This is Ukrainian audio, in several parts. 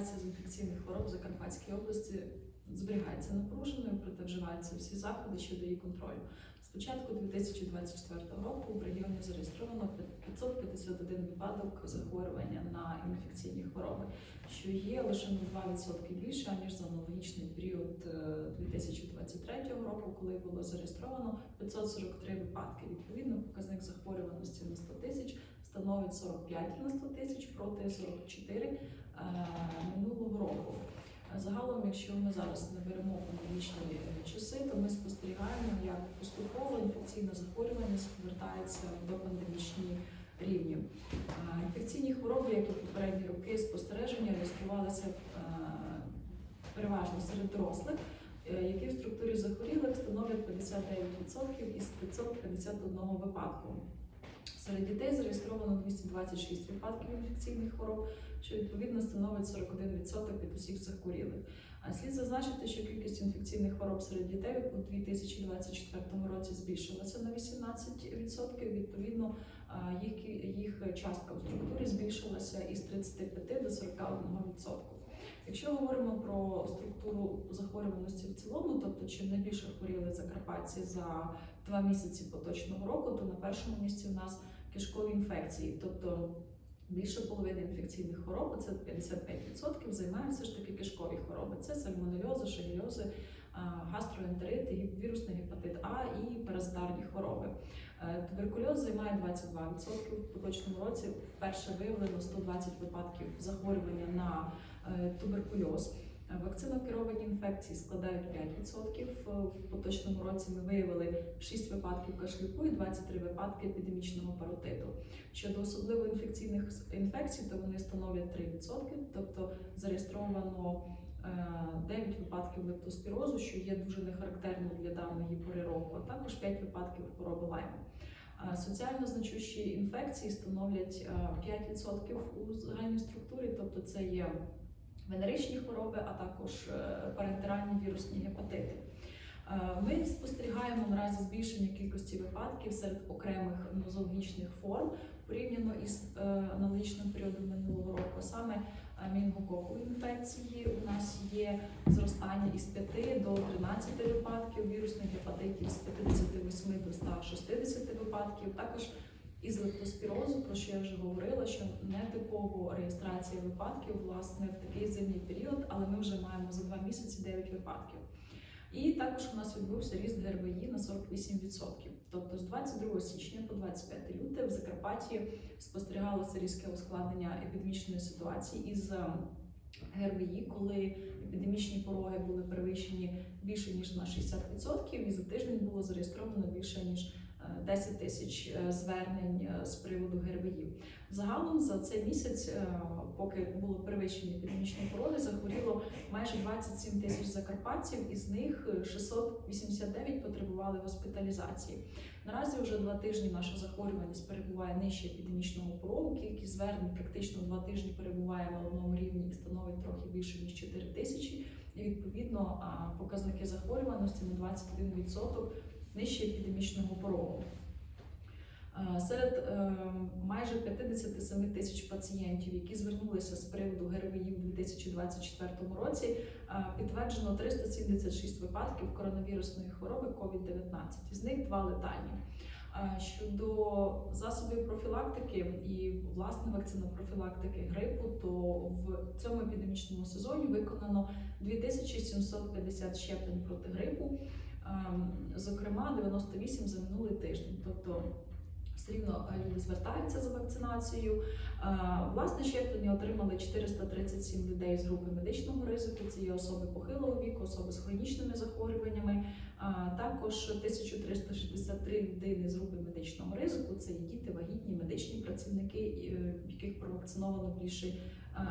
ситуація з інфекційних хвороб в Закарпатській області зберігається напруженою, проте вживаються всі заходи щодо її контролю. З початку 2024 року в регіоні зареєстровано 551 випадок захворювання на інфекційні хвороби, що є лише на 2% більше ніж за аналогічний період е, 2023 року, коли було зареєстровано 543 випадки. Відповідно, показник захворюваності на 100 тисяч становить 45 на 100 тисяч проти 44 е, минулого року. Загалом, якщо ми зараз не беремо пандемічні е, часи, то ми спостерігаємо, як поступово інфекційне захворюваність повертається до пандемічні рівні. Е, Інфекційні хвороби, як і попередні роки спостереження, реєструвалися е, переважно серед дорослих, е, які в структурі захворілих становлять 59% із 551 випадку. Серед дітей зареєстровано 226 випадків інфекційних хвороб, що відповідно становить 41% від усіх захворілих. А слід зазначити, що кількість інфекційних хвороб серед дітей у 2024 році збільшилася на 18%. Відповідно, їх, їх частка в структурі збільшилася із 35 до 41%. Якщо говоримо про структуру захворюваності в цілому, тобто чим найбільше хворіли закарпатці за два місяці поточного року, то на першому місці у нас кишкові інфекції, тобто більше половини інфекційних хвороб, це 55%, займають все ж таки кишкові хвороби. Це сальмонельози, шегельози, гастроентерит, вірусний гепатит А і паразитарні хвороби. Е, Туберкульоз займає 22%. В поточному році вперше виявлено 120 випадків захворювання на е, туберкульоз. Е, Вакцинокеровані інфекції складають 5%. Е, В поточному році ми виявили 6 випадків кашлюку і 23 випадки епідемічного паротиту. Щодо особливо інфекційних інфекцій, то вони становлять 3%, тобто зареєстровано е, 9 випадків лептоспірозу, що є дуже нехарактерним для даної пори року, а також 5 випадків хвороби лайма. Е, Соціально значущі інфекції становлять е, 5% у загальній структурі, тобто це є венеричні хвороби, а також е, парентеральні вірусні гепатити. Е, Ми спостерігаємо наразі збільшення кількості випадків серед окремих нозологічних форм порівняно із е, аналогічним періодом минулого року. Саме мінгококові інфекції у нас є зростання із 5 до 13 випадків, вірусних гепатитів з 58 до 160 випадків. Також із лептоспірозу, про що я вже говорила, що нетипово реєстрація випадків власне в такий зимній період, але ми вже маємо за два місяці 9 випадків. І також у нас відбувся ріст ГРВІ на 48%. Тобто з 22 січня по 25 лютого в Закарпатті спостерігалося різке ускладнення епідемічної ситуації із е, ГРВІ, коли епідемічні пороги були перевищені більше ніж на 60%, і за тиждень було зареєстровано більше ніж е, 10 тисяч е, звернень е, з приводу ГРВІ. Загалом за цей місяць, е, поки було перевищені епідемічні пороги, захворіло майже 27 тисяч закарпатців, із них е, 689 потребували госпіталізації. Наразі вже два тижні наша захворюваність перебуває нижче епідемічного порогу. Кількість звернень практично два тижні перебуває на одному рівні і становить трохи більше ніж 4 тисячі. І відповідно показники захворюваності на 21% нижче епідемічного порогу. Е, Серед е, майже 57 тисяч пацієнтів, які звернулися з приводу ГРВІ в 2024 році, е, підтверджено 376 випадків коронавірусної хвороби COVID-19, із них два летальні. Щодо засобів профілактики і власне вакцинопрофілактики грипу, то в цьому епідемічному сезоні виконано 2750 щеплень проти грипу, зокрема 98 за минулий тиждень. Тобто все рівно е, люди звертаються за вакцинацією. Е, Власне щеплення отримали 437 людей з групи медичного ризику. Це є особи похилого віку, особи з хронічними захворюваннями. А Також 1363 людини з групи медичного ризику. Це є діти, вагітні, медичні працівники, е, яких провакциновано більше е,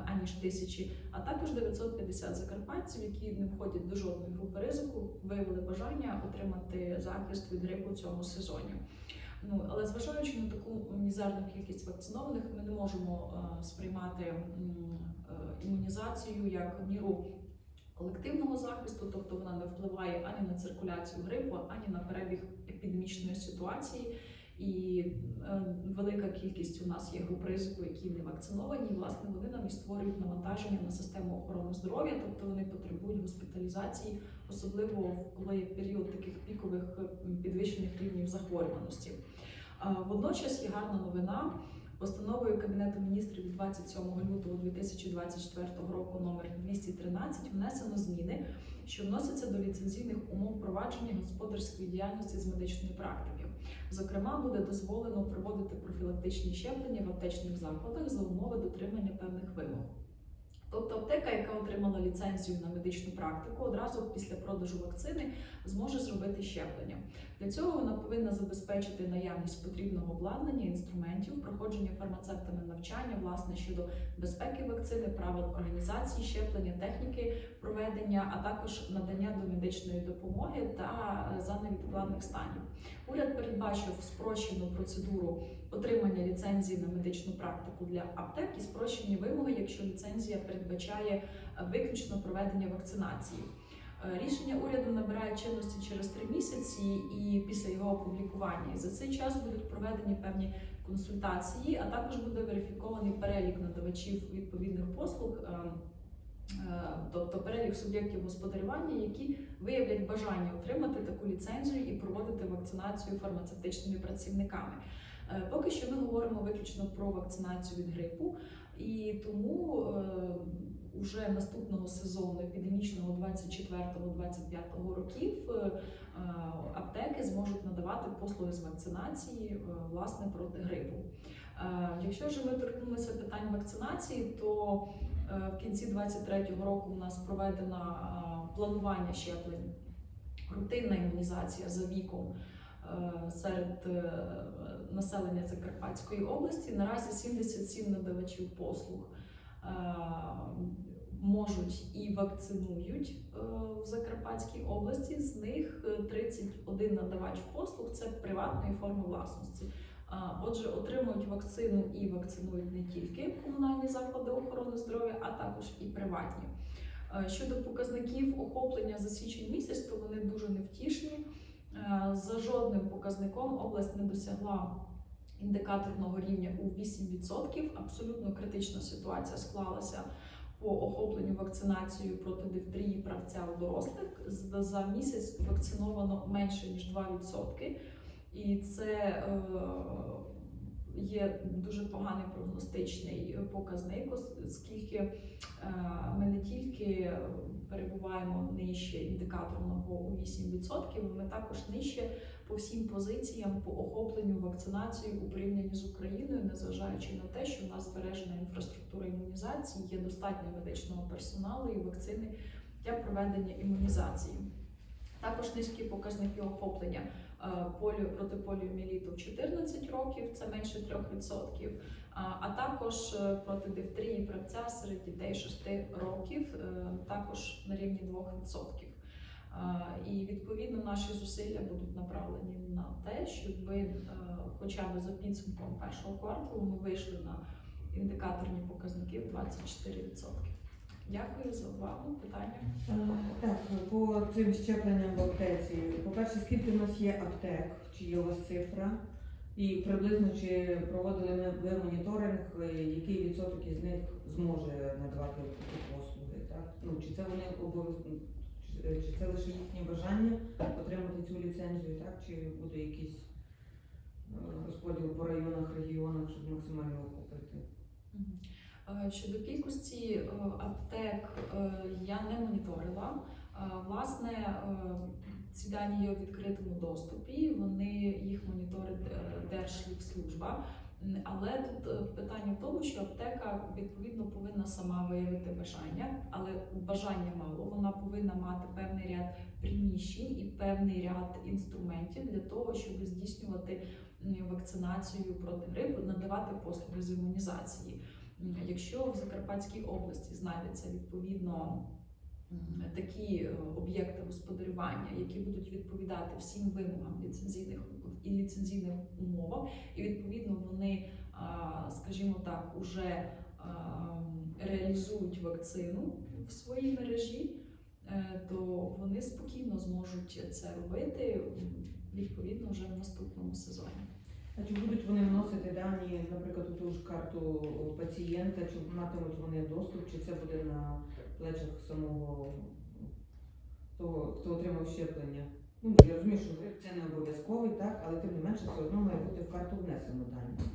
аніж тисячі. А також 950 закарпатців, які не входять до жодної групи ризику, виявили бажання отримати захист від грипу цьому сезоні. Ну але зважаючи на таку мізерну кількість вакцинованих, ми не можемо е, сприймати е, імунізацію як міру колективного захисту, тобто вона не впливає ані на циркуляцію грипу, ані на перебіг епідемічної ситуації. І е, велика кількість у нас є груп ризику, які не вакциновані. Власне, вони нам і створюють навантаження на систему охорони здоров'я, тобто вони потребують госпіталізації, особливо коли є період таких пікових е, підвищених рівнів захворюваності. Водночас є гарна новина. Постановою Кабінету міністрів від 27 лютого 2024 року номер 213 внесено зміни, що вносяться до ліцензійних умов провадження господарської діяльності з медичної практики. Зокрема, буде дозволено проводити профілактичні щеплення в аптечних закладах за умови дотримання певних вимог. Тобто аптека, яка отримала ліцензію на медичну практику, одразу після продажу вакцини зможе зробити щеплення. Для цього вона повинна забезпечити наявність потрібного обладнання, інструментів, проходження фармацевтами навчання, власне щодо безпеки вакцини, правил організації щеплення, техніки проведення, а також надання домедичної допомоги та е, за невідкладних станів. Уряд передбачив спрощену процедуру отримання ліцензії на медичну практику для аптек і спрощені вимоги, якщо ліцензія передбачає е, виключно проведення вакцинації. Е, Рішення уряду набирає чинності через три місяці і після його опублікування. За цей час будуть проведені певні консультації, а також буде верифікований перелік надавачів відповідних послуг, е, е, тобто перелік суб'єктів господарювання, які виявлять бажання отримати таку ліцензію і проводити вакцинацію фармацевтичними працівниками. Е, Поки що ми говоримо виключно про вакцинацію від грипу, і тому уже наступного сезону епідемічного 24-25 років е, аптеки зможуть надавати послуги з вакцинації е, власне проти грипу. Е, Якщо вже ми торкнулися питань вакцинації, то в кінці 2023 року у нас проведено планування щеплень, рутинна імунізація за віком серед населення Закарпатської області. Наразі 77 надавачів послуг можуть і вакцинують е, в Закарпатській області. З них е, 31 надавач послуг це приватної форми власності. Отже, отримують вакцину і вакцинують не тільки комунальні заклади охорони здоров'я, а також і приватні. Е, Щодо показників охоплення за січень місяць, то вони дуже невтішні. Е, За жодним показником область не досягла індикаторного рівня у 8%. Абсолютно критична ситуація склалася по охопленню вакцинацією проти дифтерії правця у дорослих. За- місяць вакциновано менше ніж 2%. І це е, є дуже поганий прогностичний показник, ос- оскільки е, ми не тільки перебуваємо нижче індикаторного у 8%, ми також нижче по всім позиціям по охопленню вакцинацією у порівнянні з Україною, незважаючи на те, що в нас збережена інфраструктура імунізації, є достатньо медичного персоналу і вакцини для проведення імунізації. Також низькі показники охоплення е, поліо проти поліоміеліту в 14 років, це менше 3%, а, а також е, проти дифтерії правця серед дітей 6 років, е, також на рівні 2%. І відповідно наші зусилля будуть направлені на те, щоб е, хоча б за підсумком першого кварталу ми вийшли на індикаторні показники в 24%. Дякую за увагу. Питання. Е, Так, по цим щепленням в аптеці. По-перше, скільки в нас є аптек, чи є у вас цифра? І приблизно чи проводили ви моніторинг, е, який відсоток із них зможе надавати послуги? Так? Ну, чи це вони обов'язково, чи, чи це лише їхнє бажання отримати цю ліцензію, так? Чи буде якийсь е, розподіл по районах, регіонах, щоб максимально охопити? Е, Щодо кількості е, аптек е, я не моніторила. Е, Власне, е, ці дані є у відкритому доступі. Вони їх моніторить е, Держлікслужба. Але тут е, питання в тому, що аптека відповідно повинна сама виявити бажання, але бажання мало. Вона повинна мати певний ряд приміщень і певний ряд інструментів для того, щоб здійснювати вакцинацію проти грипу, надавати послуги з імунізації. Якщо в Закарпатській області знайдеться відповідно такі е, об'єкти господарювання, які будуть відповідати всім вимогам ліцензійних і ліцензійних умовам, і відповідно вони, скажімо так, уже реалізують вакцину в своїй мережі, е, то вони спокійно зможуть це робити відповідно вже в наступному сезоні. Чи будуть вони вносити дані, наприклад, у ту ж карту пацієнта, чи матимуть вони доступ, чи це буде на плечах самого того, хто отримав щеплення? Ну, я розумію, що це не обов'язковий, так, але тим не менше все одно має бути в карту внесено дані.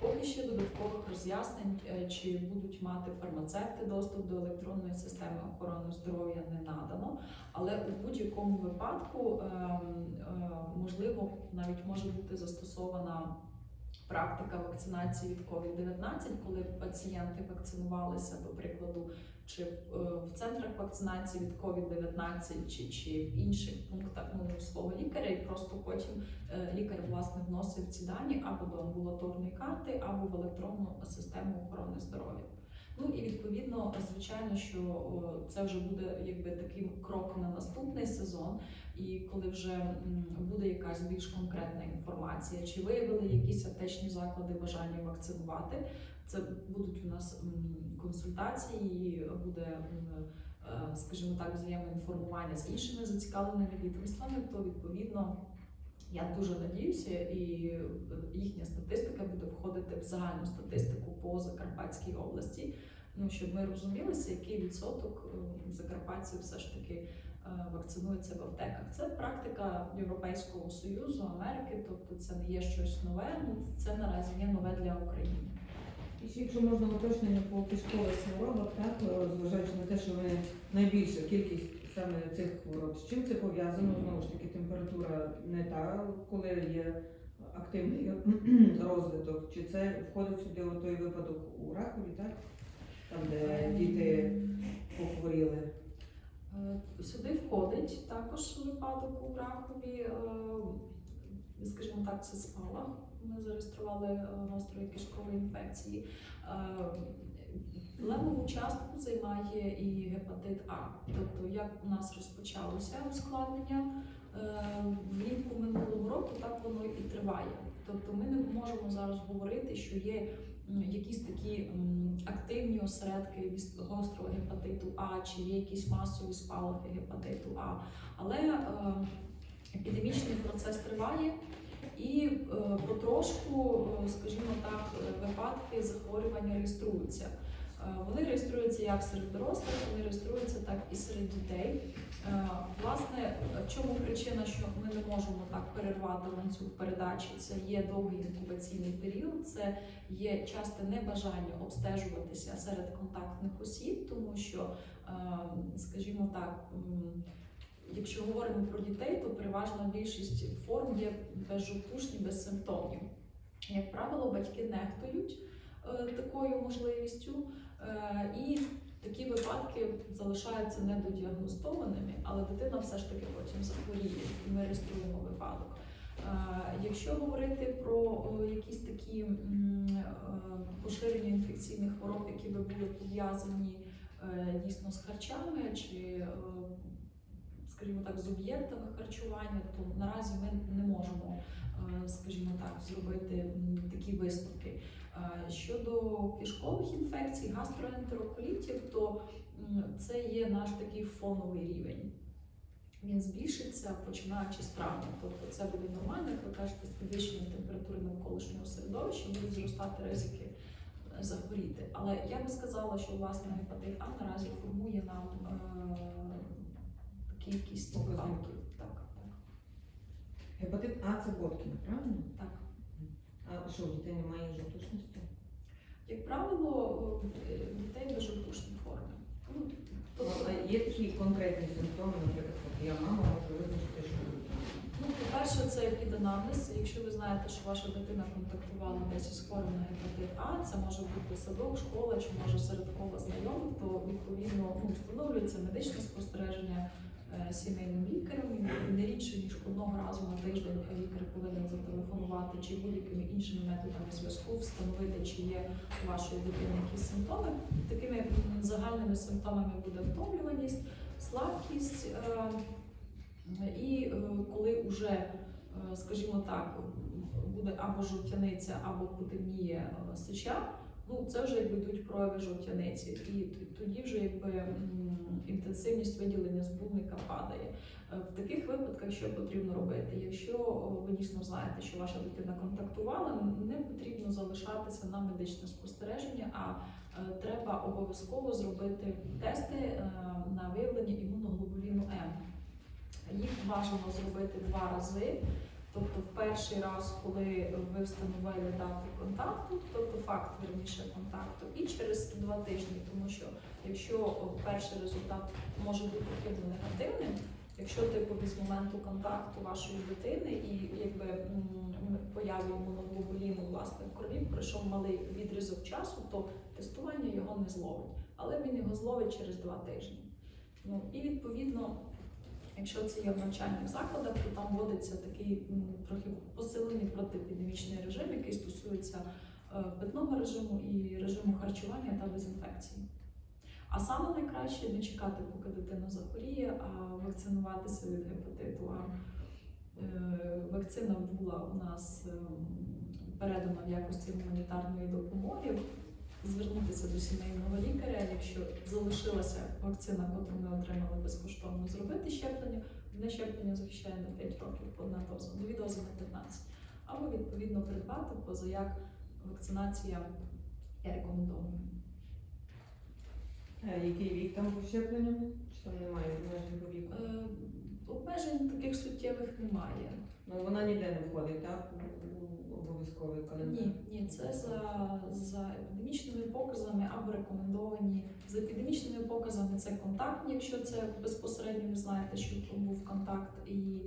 Поки ще додаткових роз'яснень, е, чи будуть мати фармацевти доступ до електронної системи охорони здоров'я не надано. Але у будь-якому випадку ем, е, можливо навіть може бути застосована практика вакцинації від COVID-19, коли пацієнти вакцинувалися, до прикладу, чи в, центрах вакцинації від COVID-19, чи, чи в інших пунктах ну, свого лікаря, і просто потім е, лікар власне вносив ці дані або до амбулаторної карти, або в електронну систему охорони здоров'я. Ну і відповідно, звичайно, що це вже буде якби таким кроком на наступний сезон. І коли вже буде якась більш конкретна інформація, чи виявили якісь аптечні заклади бажання вакцинувати, це будуть у нас консультації, буде, е, скажімо так, взаємоінформування з іншими зацікавленими відомствами, то відповідно. Я дуже надіюся, і е, їхня статистика буде входити в загальну статистику по Закарпатській області. Ну щоб ми розумілися, який відсоток е, закарпатців все ж таки вакцинується в аптеках. Це практика Європейського союзу, Америки, тобто це не є щось нове. Ну це наразі є нове для України. І ще якщо можна уточнення по кишкових хворобах, так, е, зважаючи на те, що вони найбільша кількість саме цих хвороб, з чим це пов'язано? Знову ж таки, температура не та, коли є активний розвиток, чи це входить сюди у той випадок у Ракові, так? Там, де діти похворіли. Е, Сюди входить також випадок у Рахові, е, скажімо так, це спалах. Ми зареєстрували е, гострої кишкової інфекції. Е, Левову частку займає і гепатит А. Тобто, як у нас розпочалося ускладнення е, влітку минулого року, так воно і триває. Тобто ми не можемо зараз говорити, що є якісь такі активні осередки віс- гострого гепатиту А, чи є якісь масові спалахи гепатиту А. Але епідемічний процес триває. І е, потрошку, е, скажімо так, е, випадки захворювання реєструються. Вони реєструються як серед дорослих, вони реєструються так і серед дітей. Власне, чому причина, що ми не можемо так перервати ланцюг передачі? Це є довгий інкубаційний період, це є часте небажання обстежуватися серед контактних осіб, тому що, скажімо так, якщо говоримо про дітей, то переважна більшість форм є безжовтушні, без симптомів. Як правило, батьки нехтують е, такою можливістю, е, і такі випадки залишаються недодіагностованими, але дитина все ж таки потім захворіє, і ми реєструємо випадок. Е, Якщо говорити про якісь такі поширення інфекційних хвороб, які би були пов'язані дійсно з харчами чи, скажімо так, з об'єктами харчування, то наразі ми не можемо, е, скажімо так, зробити такі висновки. Е, Щодо кишкових інфекцій, гастроентероколітів, то це є наш такий фоновий рівень. Він збільшиться починаючи з травня. Тобто це буде нормально, як ви кажете, з підвищенням температури навколишнього середовища будуть зростати ризики е, захворіти. Але я би сказала, що власне гепатит А наразі формує нам кількість Показники. випадків. Так, так, Гепатит А це Боткін, правильно? так. А що, в дітей немає жовтушності? Як правило, е, дітей безжовтушні форми. Ну, тобто, є такі конкретні симптоми, наприклад, от я мама можу визначити, що Ну, по-перше, це піданамнез. Якщо ви знаєте, що ваша дитина контактувала десь із хворим на гепатит А, це може бути садок, школа чи може серед кола знайомих, то відповідно ну, встановлюється медичне спостереження сімейним лікарем. Не рідше ніж одного разу на тиждень лікар повинен зателефонувати чи будь-якими іншими методами зв'язку, встановити, чи є у вашої дитини якісь симптоми. Такими загальними симптомами буде втомлюваність, слабкість. е, і е, коли вже, е, скажімо так, буде або жовтяниця, або потемніє е, сеча, ну це вже якби йдуть прояви жовтяниці, і тоді вже якби інтенсивність виділення збудника падає. Е, В таких випадках що потрібно робити? Якщо ви дійсно знаєте, що ваша дитина контактувала, не потрібно залишатися на медичне спостереження, а е, треба обов'язково зробити тести е, на виявлення імуноглобуліну М. Їх бажано зробити два рази. Тобто, в перший раз, коли ви встановили дату контакту, тобто факт верніше контакту, і через два тижні, тому що якщо перший результат може бути хибно негативним, якщо типу з моменту контакту вашої дитини і якби м, появи імуноглобуліну власне в крові пройшов малий відрізок часу, то тестування його не зловить, але він його зловить через два тижні. Ну і відповідно. Якщо це є в навчальних закладах, то там вводиться такий м, трохи посилений протиепідемічний режим, який стосується е, питного режиму і режиму харчування та дезінфекції. А саме найкраще не чекати, поки дитина захворіє, а вакцинуватися від гепатиту А. Е, Вакцина була у нас ем, передана в якості гуманітарної допомоги. Звернутися до сімейного лікаря, якщо залишилася вакцина, яку ми отримали безкоштовно, зробити щеплення. Одне щеплення захищає на 5 років, одна доза, дві дози на 15. Або відповідно придбати, поза як вакцинація є рекомендованою. Е, Який вік там по щепленням? Чи там немає обмежень по віку? Е, Обмежень таких суттєвих немає. Ну вона ніде не входить, так? Обов'язковий календар. Ні, ні, це за, за епідемічними показами або рекомендовані. За епідемічними показами це контактні, якщо це безпосередньо ви знаєте, що був контакт, і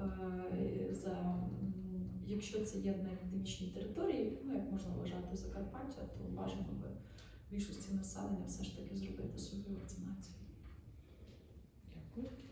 е, за якщо це є на епідемічній території, ну як можна вважати Закарпаття, то бажано би більшості населення все ж таки зробити собі вакцинацію. Дякую.